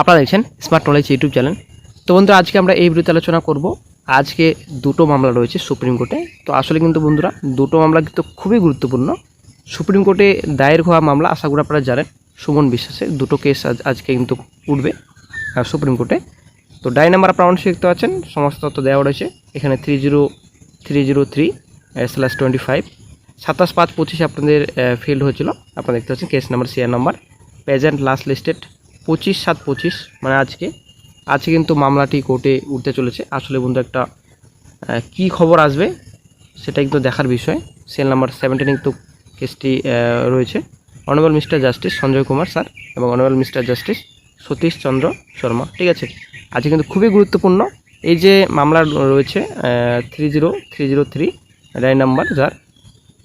আপনারা দেখছেন smart knowledge YouTube channel. তো বন্ধুরা, আজকে আমরা এই ভিডিওতে আলোচনা করব। আজকে দুটো মামলা রয়েছে সুপ্রিম কোর্টে তো আসলে কিন্তু বন্ধুরা, দুটো মামলা কিন্তু খুবই গুরুত্বপূর্ণ। সুপ্রিম কোর্টে দায়ের হওয়া মামলা, আশা করি আপনারা জানেন, সুমন বিশ্বাসের। দুটো কেস আজ আজকে কিন্তু উঠবে সুপ্রিম কোর্টে তো ডাই নাম্বার আপনারা অবশ্যই দেখতে পাচ্ছেন, সমস্ত তথ্য দেওয়া রয়েছে। এখানে three zero three zero three slash twenty five সাতাশ পাঁচ পঁচিশে আপনাদের ফিল্ড হয়েছিল। আপনারা দেখতে পাচ্ছেন case number CR number present last listed পঁচিশ সাত পঁচিশ মানে আজকে। আজকে কিন্তু মামলাটি কোর্টে উঠতে চলেছে। আসলে বন্ধু, একটা কি খবর আসবে সেটা কিন্তু দেখার বিষয়। সেল নাম্বার সেভেন্টিনে কিন্তু কেসটি রয়েছে। Honourable mister justice Sanjay Kumar sir এবং honourable mister justice Satish Chandra Sharma. ঠিক আছে? আজকে কিন্তু খুবই গুরুত্বপূর্ণ। এই যে মামলা রয়েছে three zero three zero three রায় নাম্বার যার।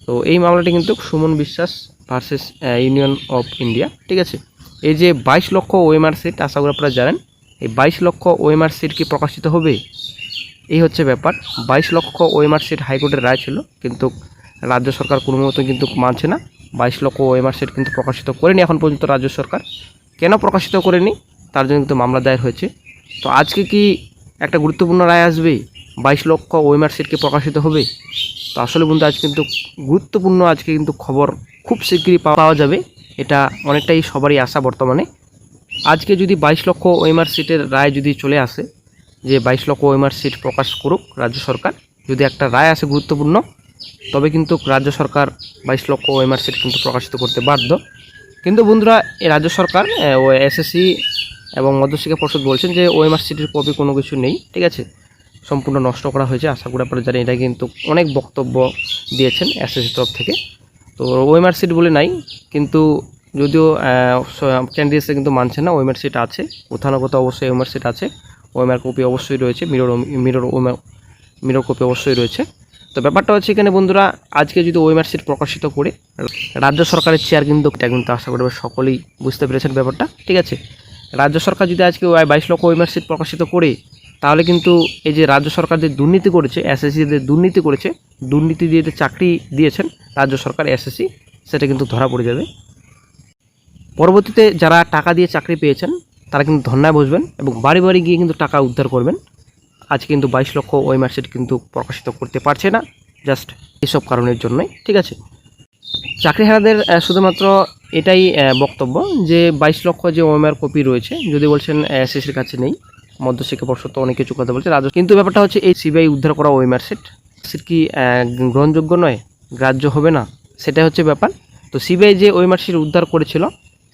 তো এই মামলাটি কিন্তু সুমন বিশ্বাস ভার্সেস ইউনিয়ন অফ ইন্ডিয়া। ঠিক আছে? এই যে বাইশ লক্ষ ওএমআর সিট আশা করি আপনারা জানেন। এই বাইশ লক্ষ ওএমআর সিট কি প্রকাশিত হবে? এই হচ্ছে ব্যাপার। বাইশ লক্ষ ওএমআর সিট হাইকোর্টের রায় ছিল, কিন্তু রাজ্য সরকার কোনো মতো কিন্তু মানছে না। বাইশ লক্ষ ওএমআর সিট কিন্তু প্রকাশিত করেনি এখন পর্যন্ত রাজ্য সরকার। কেন প্রকাশিত করেনি? তার জন্য কিন্তু মামলা দায়ের হয়েছে। তো আজকে কি একটা গুরুত্বপূর্ণ রায় আসবে? বাইশ লক্ষ ওএমআর সিট কি প্রকাশিত হবে? তো আসলে বন্ধু, আজ কিন্তু গুরুত্বপূর্ণ আজকে কিন্তু খবর খুব শীঘ্রই পাওয়া যাবে। এটা অনেকটাই সবারই আশা বর্তমানে। আজকে যদি বাইশ লক্ষ ওএমআর সিটের রায় যদি চলে আসে, যে বাইশ লক্ষ ওএমআর সিট প্রকাশ করুক রাজ্য সরকার, যদি একটা রায় আসে গুরুত্বপূর্ণ, তবে কিন্তু রাজ্য সরকার বাইশ লক্ষ ওএমআর সিট কিন্তু প্রকাশিত করতে বাধ্য। কিন্তু বন্ধুরা রাজ্য সরকার ও এসএসসি এবং মধ্যশিক্ষা পর্ষদ বলছেন যে ওএমআর সিটির কপি কোনো কিছু নেই, ঠিক আছে? সম্পূর্ণ নষ্ট করা হয়েছে, আশা করি আপনারা জানেন, এটা কিন্তু অনেক বক্তব্য দিয়েছেন এসএসসি তরফ থেকে। তো ওএমআর সিট বলে নাই, কিন্তু যদিও ক্যান্ডিডেটসে কিন্তু মানছে না ওয়েমার সিট আছে কোথাও না কোথাও অবশ্যই ওএমআর সিট আছে ওএমআর কপি অবশ্যই রয়েছে মিরর মিরর মিরর কপি অবশ্যই রয়েছে। তো ব্যাপারটা হচ্ছে এখানে বন্ধুরা, আজকে যদি ওএমআর সিট প্রকাশিত করে, রাজ্য সরকারের চেয়ার কিন্তু, এটা কিন্তু আশা করি সকলেই বুঝতে পেরেছেন ব্যাপারটা, ঠিক আছে? রাজ্য সরকার যদি আজকে বাইশ লক্ষ ওয়েমার সিট প্রকাশিত করে তাহলে কিন্তু এই যে রাজ্য সরকার যে দুর্নীতি করেছে এসএসসিদের দুর্নীতি করেছে দুর্নীতি দিয়ে চাকরি দিয়েছেন রাজ্য সরকার এসএসসি সেটা কিন্তু ধরা পড়ে যাবে। পরবর্তীতে যারা টাকা দিয়ে চাকরি পেয়েছেন তারা কিন্তু ধর্নায় বসবেন এবং বাড়ি বাড়ি গিয়ে কিন্তু টাকা উদ্ধার করবেন। আজ কিন্তু বাইশ লক্ষ ওই মার্কশিট কিন্তু প্রকাশিত করতে পারছে না জাস্ট এসব কারণের জন্যই ঠিক আছে? চাকরিহারাদের আহ, শুধুমাত্র এটাই বক্তব্য যে বাইশ লক্ষ যে ওএমআর কপি রয়েছে যদি বলছেন এসএসসির কাছে নেই মধ্যশিক্ষা পর্ষদ তো অনেক কিছু কথা বলছে, রাজ্য কিন্তু ব্যাপারটা হচ্ছে এই সিবিআই উদ্ধার করা ওএমআর সেট। সেট কি গ্রহণযোগ্য নয়? গ্রাহ্য হবে না? সেটাই হচ্ছে ব্যাপার। তো সিবিআই যে ওএমআর সিট উদ্ধার করেছিল,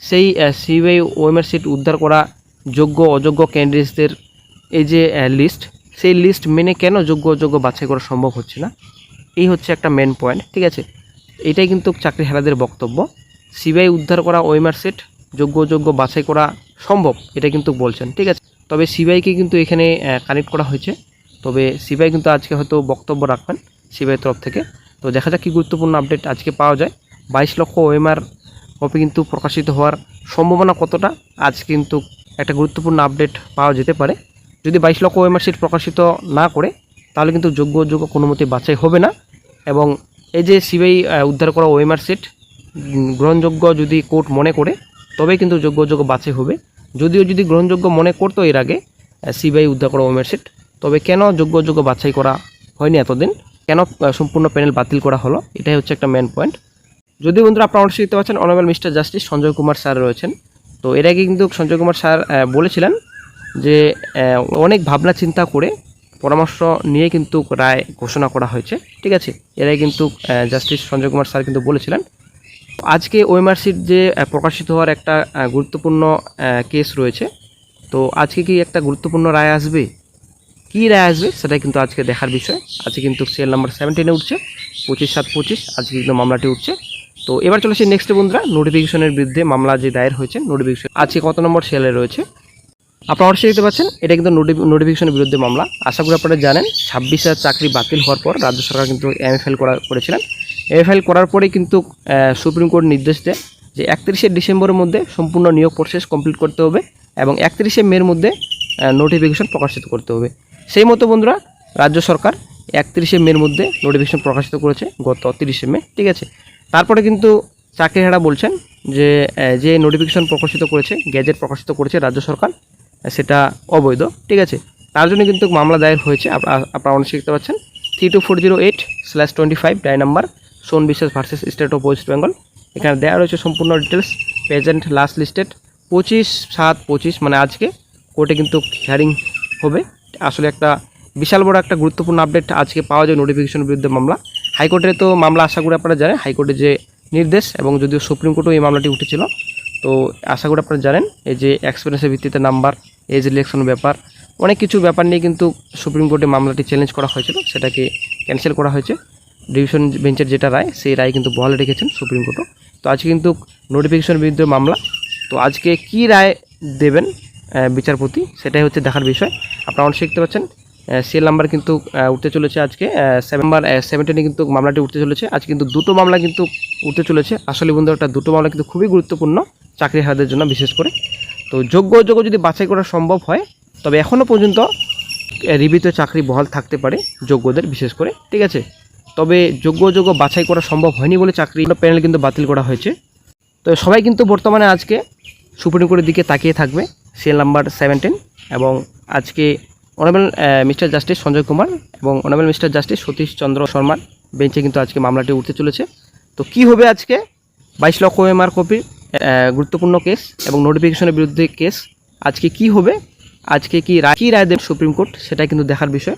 সেই সিবিআই ওএমআর সিট উদ্ধার করা যোগ্য, অযোগ্য ক্যান্ডিডেটসদের এই যে লিস্ট সেই লিস্ট মেনে কেন যোগ্য, অযোগ্য বাছাই করা সম্ভব হচ্ছে না? এই হচ্ছে একটা মেন পয়েন্ট ঠিক আছে? এটাই কিন্তু চাকরি হারাদের বক্তব্য। সিবিআই উদ্ধার করা ওএমআর সেট যোগ্য, অযোগ্য বাছাই করা সম্ভব, এটা কিন্তু বলছেন, ঠিক আছে? তবে সিবিআইকে কিন্তু এখানে কানেক্ট করা হয়েছে। তবে সিবিআই কিন্তু আজকে হয়তো বক্তব্য রাখবেন সিবিআই তরফ থেকে। তো দেখা যাক কী গুরুত্বপূর্ণ আপডেট আজকে পাওয়া যায়। বাইশ লক্ষ ওএমআর কপি কিন্তু প্রকাশিত হওয়ার সম্ভাবনা কতটা, আজ কিন্তু একটা গুরুত্বপূর্ণ আপডেট পাওয়া যেতে পারে। যদি বাইশ লক্ষ ওএমআর সিট প্রকাশিত না করে, তাহলে কিন্তু যোগ্য অযোগ্য কোনো মতে বাছাই হবে না। এবং এই যে সিবিআই উদ্ধার করা ওএমআর সিট গ্রহণযোগ্য যদি কোর্ট মনে করে, তবেই কিন্তু যোগ্য যোগ্য বাছাই হবে। যদিও যদি গ্রহণযোগ্য মনে করতো এর আগে সিবিআই উদ্ধার করা ওএমআর সিট তবে কেন যোগ্য যোগ্য বাছাই করা হয়নি এতদিন? কেন সম্পূর্ণ প্যানেল বাতিল করা হলো? এটাই হচ্ছে একটা মেন পয়েন্ট যদি বন্ধুরা আপনারা অবশ্যই দেখতে পাচ্ছেন honourable mister justice Sanjay Kumar sir রয়েছেন। তো এর আগে কিন্তু সঞ্জয় কুমার স্যার বলেছিলেন যে অনেক ভাবনা চিন্তা করে পরামর্শ নিয়ে কিন্তু রায় ঘোষণা করা হয়েছে। ঠিক আছে? এর আগে কিন্তু জাস্টিস সঞ্জয় কুমার স্যার কিন্তু বলেছিলেন আজকে ওএমআরসির যে প্রকাশিত হওয়ার একটা গুরুত্বপূর্ণ কেস রয়েছে। তো আজকে কি একটা গুরুত্বপূর্ণ রায় আসবে? কী রায় আসবে সেটা কিন্তু আজকে দেখার বিষয়। আজকে কিন্তু সেল নাম্বার সেভেন্টিনে উঠছে, পঁচিশ সাত পঁচিশ, আজকে কিন্তু মামলাটি উঠছে। তো এবার চলে চলেছে নেক্সট বন্ধুরা নোটিফিকেশনের বিরুদ্ধে মামলা যে দায়ের হয়েছে নোটিফিকেশন আজকে কত নম্বর সেলে রয়েছে? আপনারা অবশ্যই দেখতে পাচ্ছেন, এটা কিন্তু নোটিফিকেশনের বিরুদ্ধে মামলা। আশা করি আপনারা জানেন, ছাব্বিশ হাজার চাকরি বাতিল হওয়ার পর রাজ্য সরকার কিন্তু এমএফএল করা করেছিলেন। এমএফএল করার পরে কিন্তু সুপ্রিম কোর্ট নির্দেশ দেয় যে একত্রিশে ডিসেম্বরের মধ্যে সম্পূর্ণ নিয়োগ প্রসেস কমপ্লিট করতে হবে এবং একত্রিশে মের মধ্যে নোটিফিকেশন প্রকাশিত করতে হবে। সেই মতো বন্ধুরা, রাজ্য সরকার একত্রিশে মের মধ্যে নোটিফিকেশন প্রকাশিত করেছে গত তিরিশে মে, ঠিক আছে? তারপরে কিন্তু চাকরিহারা বলছেন যে যে নোটিফিকেশন প্রকাশিত করেছে, গ্যাজেট প্রকাশিত করেছে রাজ্য সরকার সেটা অবৈধ, ঠিক আছে? তার জন্য কিন্তু মামলা দায়ের হয়েছে আপনা- আপনারা অনেক দেখতে পাচ্ছেন three two four zero eight slash twenty five die number. Son Biswas versus state of West Bengal এখানে দেওয়া রয়েছে সম্পূর্ণ ডিটেলস প্রেজেন্ট লাস্ট লিস্টেড পঁচিশ সাত পঁচিশ মানে আজকে। কোর্টে কিন্তু হিয়ারিং হবে। আসলে একটা বিশাল বড় একটা গুরুত্বপূর্ণ আপডেট আজকে পাওয়া যায় নোটিফিকেশনের বিরুদ্ধে মামলা। হাইকোর্টে তো মামলা আশা করি আপনারা জানেন, হাইকোর্টে যে নির্দেশ এবং যদিও সুপ্রিম কোর্টেও এই মামলাটি উঠেছিল, তো আশা করি আপনারা জানেন, এই যে এক্সপিরিয়েন্সের ভিত্তিতে নাম্বার এজ ইলেকশন ব্যাপার, অনেক কিছু ব্যাপার নিয়ে কিন্তু সুপ্রিম কোর্টে মামলাটি চ্যালেঞ্জ করা হয়েছিল, সেটাকে ক্যান্সেল করা হয়েছে। ডিভিশন বেঞ্চের যেটা রায়, সেই রায় কিন্তু বহাল রেখেছেন সুপ্রিম কোর্টও। তো আজকে কিন্তু নোটিফিকেশনের বিরুদ্ধে মামলা। তো আজকে কি রায় দেবেন বিচারপতি, সেটাই হচ্ছে দেখার বিষয়। আপনারা অনেক শিখতে পাচ্ছেন সিএল নাম্বার কিন্তু উঠতে চলেছে আজকে সেভেন সেভেন্টিনে কিন্তু মামলাটি উঠতে চলেছে। আজ কিন্তু দুটো মামলা কিন্তু উঠতে চলেছে। আসলে বন্ধু একটা দুটো মামলা কিন্তু খুবই গুরুত্বপূর্ণ চাকরি হারাদের জন্য বিশেষ করে। তো যোগ্য যোগ্য যদি বাছাই করা সম্ভব হয়, তবে এখনও পর্যন্ত রিবিত চাকরি বহাল থাকতে পারে যোগ্যদের বিশেষ করে। ঠিক আছে? তবে যোগ্য যোগ্য বাছাই করা সম্ভব হয়নি বলে চাকরি প্যানেল কিন্তু বাতিল করা হয়েছে। তো সবাই কিন্তু বর্তমানে আজকে সুপ্রিম কোর্টের দিকে তাকিয়ে থাকবে, সিএল নাম্বার সেভেন্টিন এবং আজকে honourable mister justice Sanjay Kumar এবং honourable mister justice Satish Chandra শর্মার বেঞ্চে কিন্তু আজকে মামলাটি উঠতে চলেছে। তো কি হবে আজকে? বাইশ লক্ষ এমআর কপির গুরুত্বপূর্ণ কেস এবং নোটিফিকেশনের বিরুদ্ধে কেস। আজকে কি হবে? আজকে কি রায়, কী রায় দেবে সুপ্রিম কোর্ট সেটা কিন্তু দেখার বিষয়।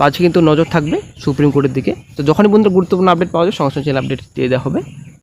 তো আজকে কিন্তু নজর থাকবে সুপ্রিম কোর্টের দিকে। তো যখনই বন্ধুরা গুরুত্বপূর্ণ আপডেট পাওয়া যায়, সঙ্গে সঙ্গে আপডেট দিয়ে দেওয়া হবে।